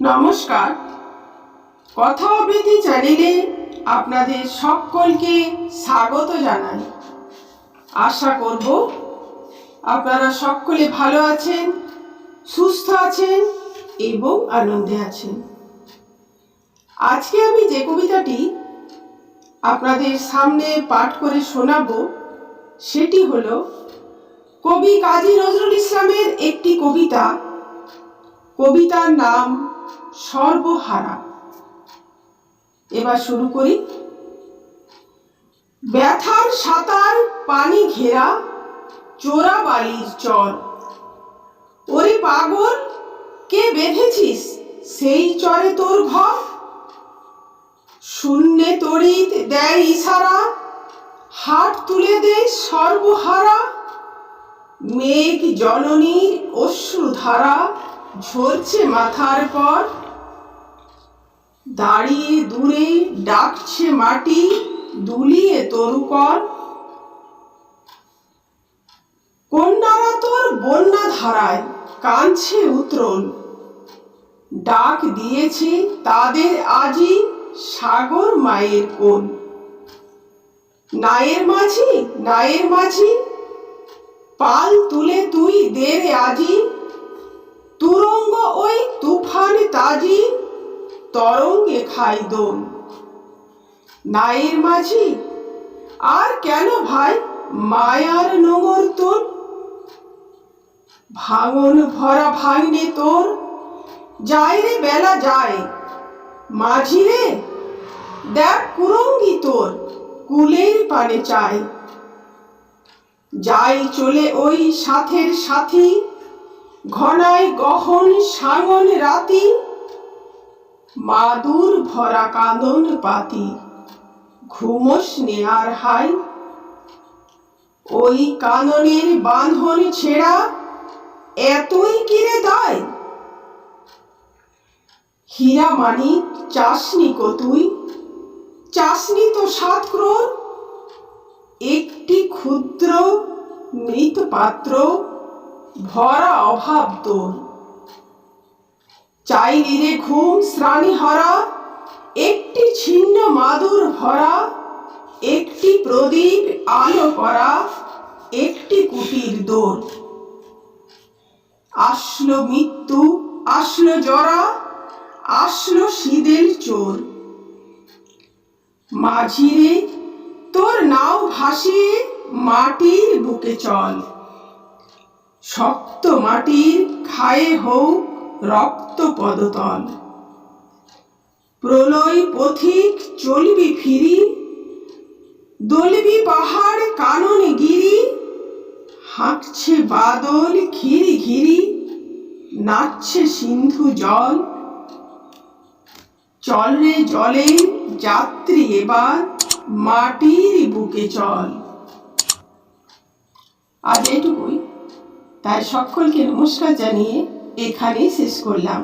নমস্কার। কথা আবৃত্তি চ্যানেলে আপনাদের সকলকে স্বাগত জানাই। আশা করব আপনারা সকলে ভালো আছেন, সুস্থ আছেন এবং আনন্দে আছেন। আজকে আমি যে কবিতাটি আপনাদের সামনে পাঠ করে শোনাবো, সেটি হল কবি কাজী নজরুল ইসলামের একটি কবিতা। কবিতার নাম সর্বহারা। এবার শুরু করি। ব্যথার সাঁতার, পানি ঘেরা, চোরা বালির চর। ওরে পাগল, কে বেঁধেছিস? সেই চরে তোর ঘর। শূন্যে তড়িৎ দেয় ইশারা। হাট তুলে দে সর্বহারা। মেঘ জননীর অশ্রুধারা। ঝরছে মাথার পর। দাঁড়িয়ে দূরে ডাকছে মাটি, দুলিয়ে তরুকর কন্যারা তোর বন্যা ধারায়, কাঁদছে উত্তরণ ডাক দিয়েছে তাদের আজি সাগর মায়ের কোল। নায়ের মাঝি নায়ের মাঝি, পাল তুলে তুই দেরে আজি। তুরঙ্গ ওই তুফান তাজি তরঙ্গে খাই দোল নায়ের মাঝি, আর কেন ভাই মায়ার নোঙর তোর? ভাঙন ভরা ভাঙনে তোর, যায় রে বেলা যায়। মাঝি রে, দেখ কুরঙ্গি তোর, কুলের পানে চায়। যাই চলে ওই সাথের সাথী ঘনায় গহন সাঙন রাতি, মাদুর ভরা কাঁদন পাতি। ঘুমস নেয়ার হাই, ওই কাননের বাঁধন ছেঁড়া এতই কিরে দায়? হীরা মানিক চাসনি কো তুই, চাসনি তো সাত ক্রোর একটি ক্ষুদ্র মৃত পাত্র ভরা অভাব তোর চাইলি রে ঘুম শ্রাণী হরা, একটি ছিন্ন মাদুর ভরা, একটি প্রদীপ আলো করা, একটি কুটির দোর। আসলো মৃত্যু, আসলো জরা, আসলো শীতের চোর। মাঝিরে তোর নাও ভাসিয়ে মাটির বুকে চল। শক্ত মাটির খায়ে হোক রক্ত পদতল প্রলয় পথিক চলবি ফিরি, দলবি পাহাড় কাননে গিরি, হাঁকছে বাদল ঘিরি ঘিরি, নাচছে সিন্ধু জল। চল রে জলে যাত্রী এবার মাটির বুকে চল। আজ এটুকুই তাই সকলকে নমস্কার জানিয়ে এখানেই শেষ করলাম।